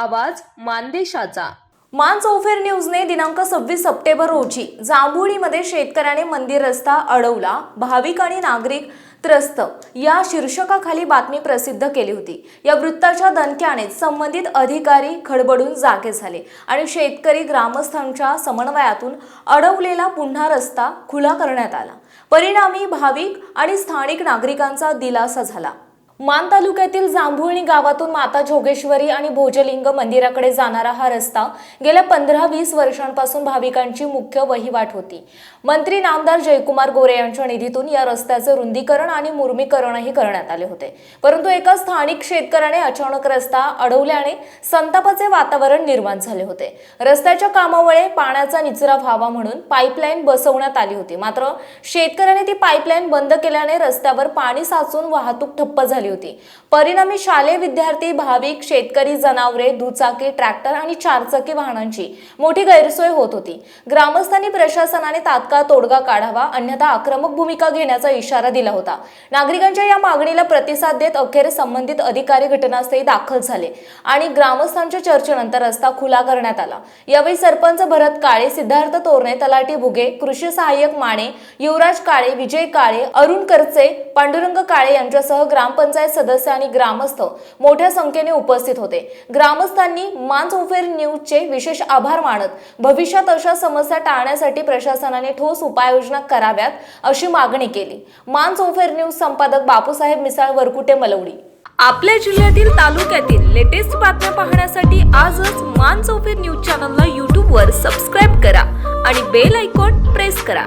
आवाज मानदेशाचा. मान चौफेर न्यूजने दिनांक सव्वीस सप्टेंबर रोजी जांभुळीमध्ये शेतकऱ्याने मंदिर रस्ता अडवला. भाविक आणि नागरिक त्रस्त. या शीर्षकाखाली बातमी प्रसिद्ध केली होती. या वृत्ताच्या दणक्याने संबंधित अधिकारी खडबडून जागे झाले आणि शेतकरी ग्रामस्थांच्या समन्वयातून अडवलेला पुन्हा रस्ता खुला करण्यात आला. परिणामी भाविक आणि स्थानिक नागरिकांचा दिलासा झाला. मान तालुक्यातील जांभुळणी गावातून माता जोगेश्वरी आणि भोजलिंग मंदिराकडे जाणारा हा रस्ता गेल्या पंधरा वीस वर्षांपासून भाविकांची मुख्य वहिवाट होती. मंत्री नामदार जयकुमार गोरे यांच्या निधीतून या रस्त्याचं रुंदीकरण आणि मुर्मीकरणही करण्यात आले होते. परंतु एका स्थानिक शेतकऱ्याने अचानक रस्ता अडवल्याने संतापाचे वातावरण निर्माण झाले होते. रस्त्याच्या कामामुळे पाण्याचा निचरा व्हावा म्हणून पाईपलाईन बसवण्यात आली होती. मात्र शेतकऱ्याने ती पाईपलाईन बंद केल्याने रस्त्यावर पाणी साचून वाहतूक ठप्प झाली होती. परिणामी शालेय विद्यार्थी भाविक शेतकरी जनावरे दुचाकी ट्रॅक्टर आणि चारचाकी वाहनांची मोठी गैरसोय होत होती. ग्रामस्थांनी प्रशासनाने तात्काळ तोडगा काढावा अन्यथा आक्रमक भूमिका घेण्याचा इशारा दिला होता. नागरिकांच्या या मागणीला प्रतिसाद देत अखेर संबंधित अधिकारी घटनास्थळी दाखल झाले आणि ग्रामस्थांच्या चर्चेनंतर रस्ता खुला करण्यात आला. यावेळी सरपंच भरत काळे सिद्धार्थ तोरणे तलाठी भुगे कृषी सहाय्यक माने युवराज काळे विजय काळे अरुण करचे पांडुरंग काळे यांच्यासह ग्रामपंचायत सदस्य आणि ग्रामस्थ मोठ्या संख्येने उपस्थित होते. ग्रामस्थांनी मान उफेर न्यूजचे विशेष आभार मानत भविष्यात अशा समस्या टाळण्यासाठी प्रशासनाने ठोस उपाययोजना कराव्यात अशी मागणी केली. मांस उफेर न्यूज संपादक बापूसाहेब मिसाळ वरकुटे मलवडी. आपल्या जिल्ह्यातील तालुक्यातील लेटेस्ट बातम्या पाहण्यासाठी आजच मान चौफेर न्यूज चॅनलला यूट्यूबवर सबस्क्राईब करा आणि बेल आयकॉन प्रेस करा.